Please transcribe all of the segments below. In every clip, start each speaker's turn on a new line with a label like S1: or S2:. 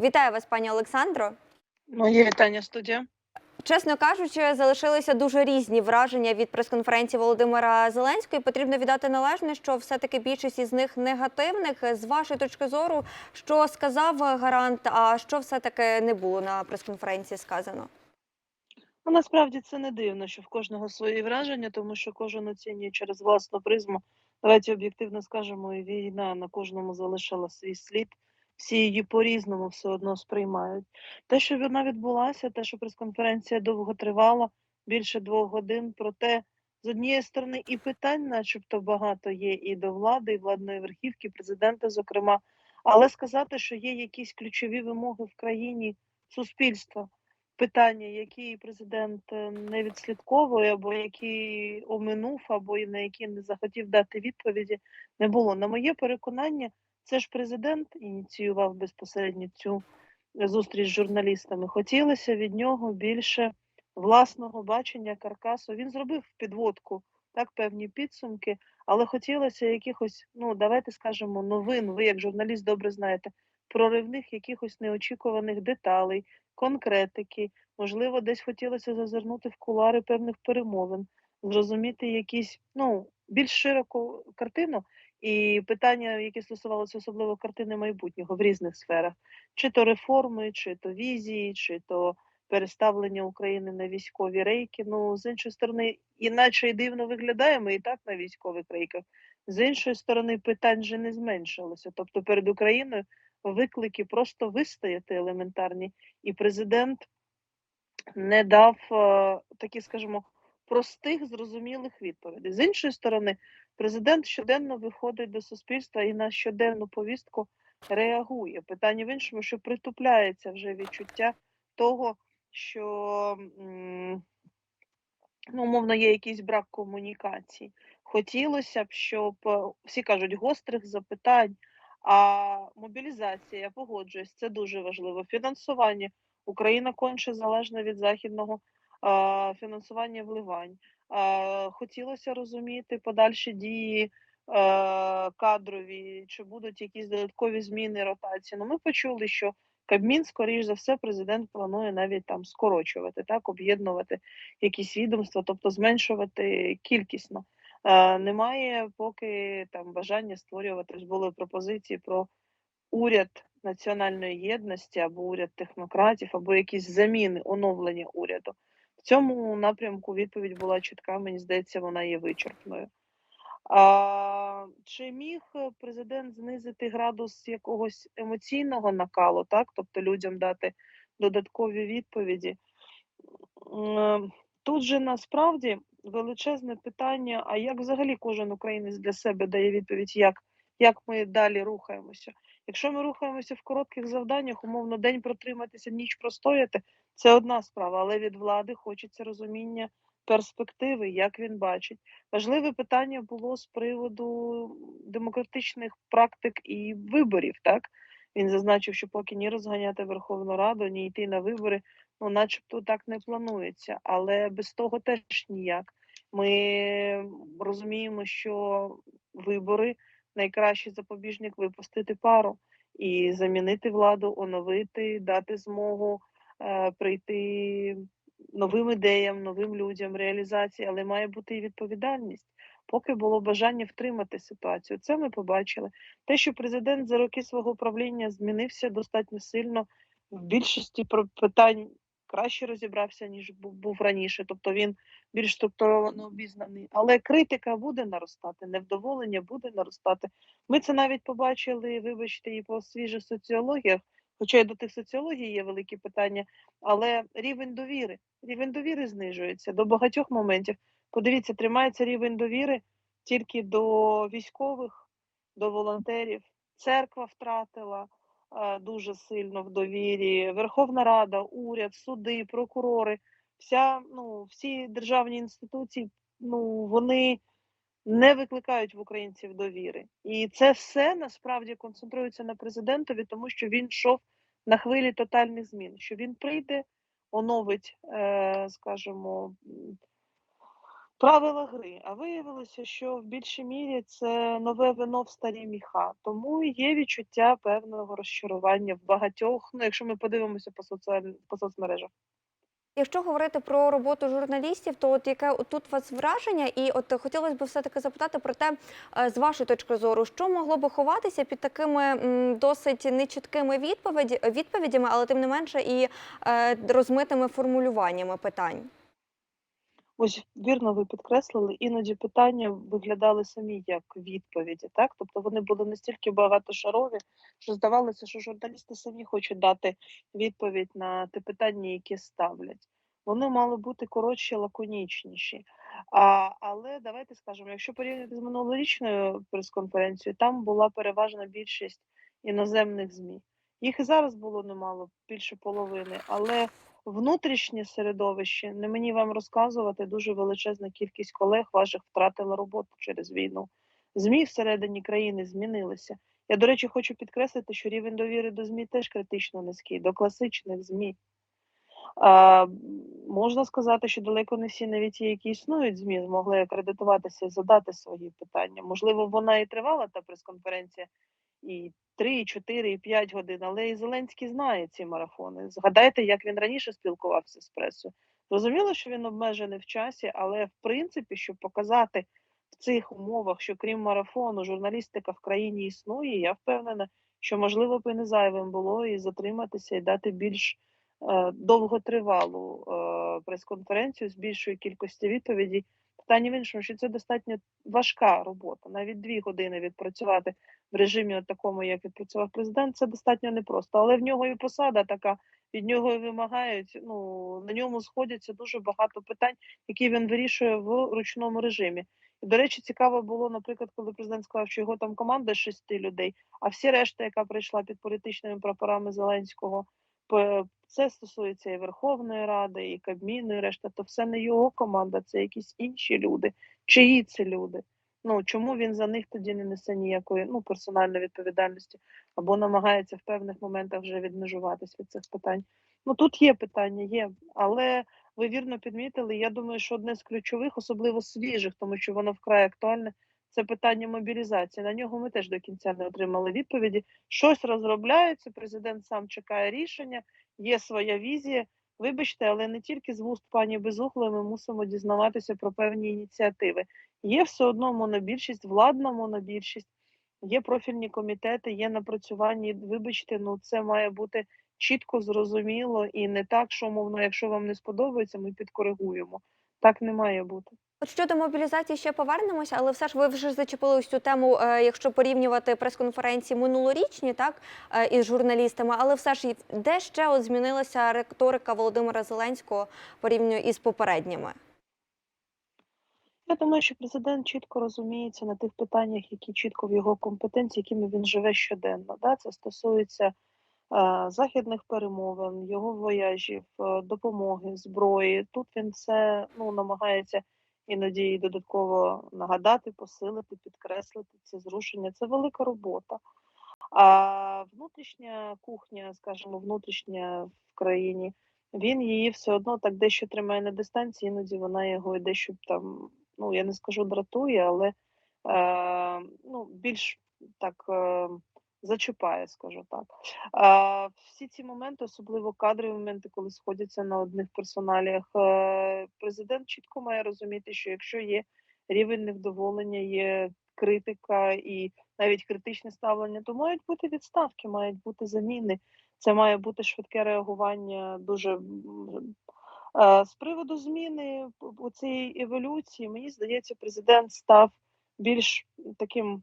S1: Вітаю вас, пані Олександро.
S2: Моє вітання студія.
S1: Чесно кажучи, залишилися дуже різні враження від прес-конференції Володимира Зеленського. І Потрібно віддати належне, що все-таки більшість із них негативних. З вашої точки зору, що сказав гарант, а що все-таки не було на прес-конференції сказано?
S2: Ну, насправді це не дивно, що в кожного свої враження, тому що кожен оцінює через власну призму. Давайте об'єктивно скажемо, і війна на кожному залишила свій слід. Всі її по-різному все одно сприймають. Те, що вона відбулася, те, що прес-конференція довго тривала, більше двох годин, проте з однієї сторони і питань, начебто, багато є і до влади, і владної верхівки, президента, зокрема, але сказати, що є якісь ключові вимоги в країні суспільства, питання, які президент е, не відслідковує, або які оминув, або на які не захотів дати відповіді, не було. На моє переконання, це ж президент ініціював безпосередньо цю зустріч з журналістами. Хотілося від нього більше власного бачення каркасу. Він зробив підводку, так, певні підсумки, але хотілося якихось, ну давайте скажемо, новин. Ви, як журналіст, добре знаєте, проривних якихось неочікуваних деталей, конкретики. Можливо, десь хотілося зазирнути в кулари певних перемовин, зрозуміти якісь ну більш широку картину. І питання, які стосувалися особливо картини майбутнього в різних сферах, чи то реформи, чи то візії, чи то переставлення України на військові рейки. Ну, з іншої сторони, іначе й дивно виглядає, ми і так на військових рейках. З іншої сторони, питань же не зменшилося. Тобто перед Україною виклики просто вистояти елементарні, і президент не дав е, такі, скажімо, простих, зрозумілих відповідей. З іншої сторони, президент щоденно виходить до суспільства і на щоденну повістку реагує. Питання в іншому, що притупляється вже відчуття того, що ну, умовно є якийсь брак комунікації. Хотілося б, щоб е, всі кажуть гострих запитань, а мобілізація, я погоджуюсь, це дуже важливо. Фінансування. Україна конче залежна від західного фінансування вливань. Хотілося розуміти подальші дії кадрові, чи будуть якісь додаткові зміни ротації. Ну, ми почули, що Кабмін, скоріш за все, президент планує навіть там скорочувати, так, об'єднувати якісь відомства, тобто зменшувати кількісно. Немає поки там бажання створювати були пропозиції про уряд національної єдності або уряд технократів, або якісь заміни, оновлення уряду. В цьому напрямку відповідь була чітка, мені здається, вона є вичерпною. А, чи міг е, президент знизити градус якогось емоційного накалу, так? Тобто людям дати додаткові відповіді? Тут же насправді величезне питання: а як взагалі кожен українець для себе дає відповідь, як, як ми далі рухаємося? Якщо ми рухаємося в коротких завданнях, умовно день протриматися, ніч простояти, це одна справа, але від влади хочеться розуміння перспективи, як він бачить. Важливе питання було з приводу демократичних практик і виборів. Так він зазначив, що поки ні розганяти Верховну Раду, ні йти на вибори, ну, начебто, так не планується, але без того теж ніяк. Ми розуміємо, що вибори найкращий запобіжник випустити пару і замінити владу, оновити, дати змогу прийти новим ідеям, новим людям, реалізації, але має бути і відповідальність. Поки було бажання втримати ситуацію, це ми побачили. Те, що президент за роки свого правління змінився достатньо сильно в більшості питань краще розібрався, ніж був раніше. Тобто він більш структуровано обізнаний. Але критика буде наростати, невдоволення буде наростати. Ми це навіть побачили, вибачте, і по свіжих соціологіях. Хоча й до тих соціологій є великі питання, але рівень довіри, рівень довіри знижується до багатьох моментів. Подивіться, тримається рівень довіри тільки до військових, до волонтерів. Церква втратила е, дуже сильно в довірі. Верховна Рада, уряд, суди, прокурори, вся ну всі державні інституції, ну вони не викликають в українців довіри. І це все насправді концентрується на президентові, тому що він йшов на хвилі тотальних змін. Що він прийде, оновить, е, скажімо, правила гри. А виявилося, що в більшій мірі це нове вино в старі міха. Тому є відчуття певного розчарування в багатьох, ну якщо ми подивимося по соціаль... по соцмережах.
S1: Якщо говорити про роботу журналістів, то от яке тут у вас враження? І от хотілося б все-таки запитати про те, е, з вашої точки зору, що могло би ховатися під такими досить нечіткими відповіді, відповідями, але тим не менше і е, розмитими формулюваннями питань?
S2: Ось вірно ви підкреслили, іноді питання виглядали самі як відповіді, так? Тобто вони були настільки багатошарові, що здавалося, що журналісти самі хочуть дати відповідь на те питання, яке ставлять. Вони мали бути коротші, лаконічніші. А, але давайте скажемо, якщо порівняти з минулорічною прес-конференцією, там була переважна більшість іноземних ЗМІ. Їх і зараз було немало, більше половини, але внутрішнє середовище, не мені вам розказувати, дуже величезна кількість колег ваших втратила роботу через війну. ЗМІ всередині країни змінилися. Я, до речі, хочу підкреслити, що рівень довіри до ЗМІ теж критично низький, до класичних ЗМІ. А, можна сказати, що далеко не всі, навіть ті, які існують ЗМІ, змогли акредитуватися і задати свої питання. Можливо, вона і тривала та прес-конференція і 3, і 4, і 5 годин, але і Зеленський знає ці марафони. Згадайте, як він раніше спілкувався з пресою. Зрозуміло, що він обмежений в часі, але в принципі, щоб показати в цих умовах, що крім марафону, журналістика в країні існує, я впевнена, що можливо б і не зайвим було і затриматися і дати більш е, довготривалу е, прес-конференцію з більшою кількістю відповідей. Питання в іншому, що це достатньо важка робота. Навіть дві години відпрацювати в режимі от такому, як відпрацював президент, це достатньо непросто. Але в нього і посада така, від нього і вимагають. Ну на ньому сходяться дуже багато питань, які він вирішує в ручному режимі. І, до речі, цікаво було, наприклад, коли президент сказав, що його там команда шести людей, а всі решта, яка прийшла під політичними прапорами Зеленського, це стосується і Верховної Ради, і Кабміну, і решта, то все не його команда, це якісь інші люди. Чиї це люди? Ну чому він за них тоді не несе ніякої ну персональної відповідальності або намагається в певних моментах вже відмежуватись від цих питань? Ну тут є питання, є, але ви вірно підмітили. Я думаю, що одне з ключових, особливо свіжих, тому що воно вкрай актуальне. Це питання мобілізації. На нього ми теж до кінця не отримали відповіді. Щось розробляється. Президент сам чекає рішення, є своя візія. Вибачте, але не тільки з вуст пані Безуглої ми мусимо дізнаватися про певні ініціативи. Є все одно монобільшість, владна монобільшість, є профільні комітети, є напрацювання. Вибачте, ну це має бути чітко зрозуміло і не так, що мовно, якщо вам не сподобається, ми підкоригуємо. Так не має бути.
S1: От щодо мобілізації ще повернемося, але все ж ви вже зачепили ось цю тему, е, якщо порівнювати прес-конференції минулорічні, так е, із журналістами, але все ж де ще от змінилася риторика Володимира Зеленського порівняно із попередніми?
S2: Я думаю, що президент чітко розуміється на тих питаннях, які чітко в його компетенції, якими він живе щоденно. Да? Це стосується е, західних перемовин, його вояжів, допомоги, зброї. Тут він все ну, намагається іноді і додатково нагадати, посилити, підкреслити це зрушення. Це велика робота. А внутрішня кухня, скажімо, внутрішня в країні, він її все одно так дещо тримає на дистанції, іноді вона його і дещо там, ну я не скажу дратує, але е, ну, більш так е, зачіпає, скажу так. Е, всі ці моменти, особливо кадрові моменти, коли сходяться на одних персоналіях, е, президент чітко має розуміти, що якщо є рівень невдоволення, є критика і навіть критичне ставлення, то мають бути відставки, мають бути заміни. Це має бути швидке реагування дуже е, з приводу зміни у цієї еволюції. Мені здається, президент став більш таким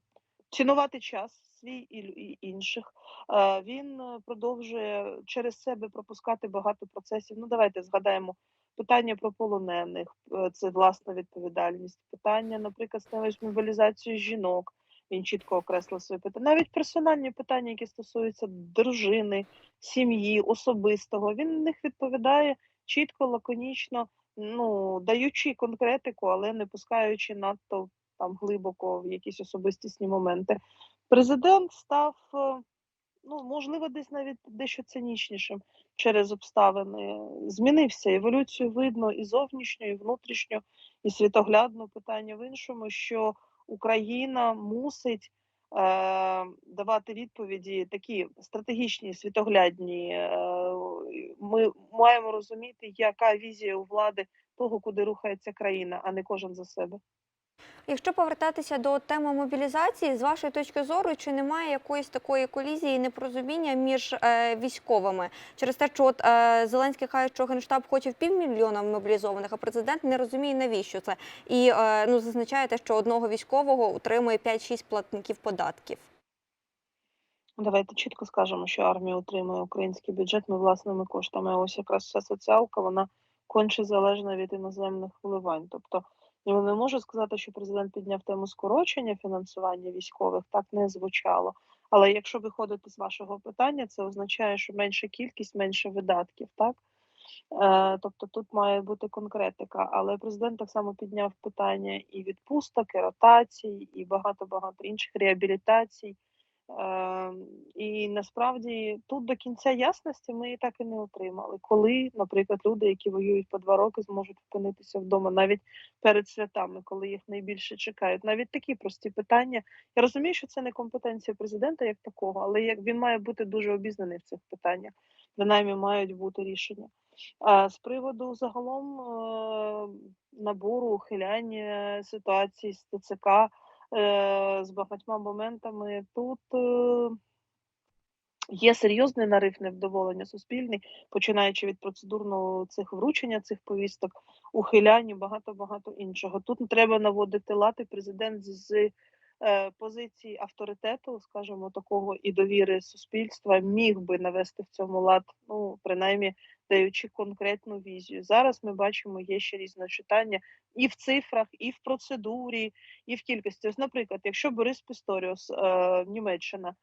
S2: цінувати час свій і, і інших. Е, Він е, продовжує через себе пропускати багато процесів. Ну, давайте згадаємо питання про полонених, е, це власна відповідальність. Питання, наприклад, з навіть мобілізацію жінок. Він чітко окреслив свої питання. Навіть персональні питання, які стосуються дружини, сім'ї, особистого. Він на них відповідає чітко, лаконічно, ну даючи конкретику, але не пускаючи надто там глибоко в якісь особистісні моменти. Президент став, е, ну можливо, десь навіть дещо цинічнішим через обставини. Змінився еволюцію видно і зовнішньо, і внутрішньо, і світоглядно питання в іншому, що Україна мусить е, давати відповіді такі стратегічні, світоглядні. Е, ми маємо розуміти, яка візія у влади того, куди рухається країна, а не кожен за себе.
S1: Якщо повертатися до теми мобілізації, з вашої точки зору, чи немає якоїсь такої колізії, непорозуміння між е, військовими через те, що от е, Зеленський каже, що генштаб хоче в півмільйона мобілізованих, а президент не розуміє навіщо це, і е, ну зазначає те, що одного військового утримує 5-6 платників податків.
S2: Давайте чітко скажемо, що армія утримує український бюджет ми власними коштами. Ось якраз вся соціалка, вона конче залежна від іноземних вливань. Тобто я не можу сказати, що президент підняв тему скорочення фінансування військових, так не звучало. Але якщо виходити з вашого питання, це означає, що менша кількість, менше видатків, так? Е, тобто тут має бути конкретика. Але президент так само підняв питання і відпусток, і ротацій, і багато-багато інших реабілітацій. І насправді тут до кінця ясності ми і так і не отримали. Коли, наприклад, люди, які воюють по два роки, зможуть опинитися вдома навіть перед святами, коли їх найбільше чекають. Навіть такі прості питання. Я розумію, що це не компетенція президента як такого, але як він має бути дуже обізнаний в цих питаннях, принаймні мають бути рішення. А з приводу загалом е, набору ухиляння ситуації з ТЦК з багатьма моментами тут е, є серйозний нарив невдоволення суспільний, починаючи від процедурного цих вручення цих повісток, ухилянь і багато-багато іншого. Тут треба наводити лад, і президент з е, позиції авторитету, скажімо, такого і довіри суспільства міг би навести в цьому лад, ну принаймні даючи конкретну візію. Зараз ми бачимо, є ще різночитання і в цифрах, і в процедурі, і в кількості. Ось, наприклад, якщо Борис Пісторіус, е, Німеччина,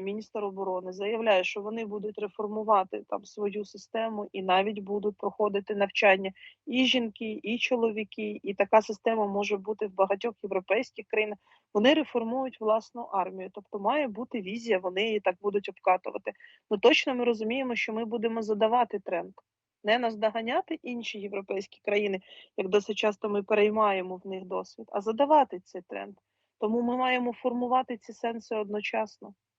S2: міністр оборони, заявляє, що вони будуть реформувати там свою систему і навіть будуть проходити навчання і жінки, і чоловіки, і така система може бути в багатьох європейських країнах. Вони реформують власну армію, тобто має бути візія, вони її так будуть обкатувати. Ну точно ми розуміємо, що ми будемо задавати тренд. Не наздоганяти інші європейські країни, як досить часто ми переймаємо в них досвід, а задавати цей тренд. Тому ми маємо формувати ці сенси одночасно.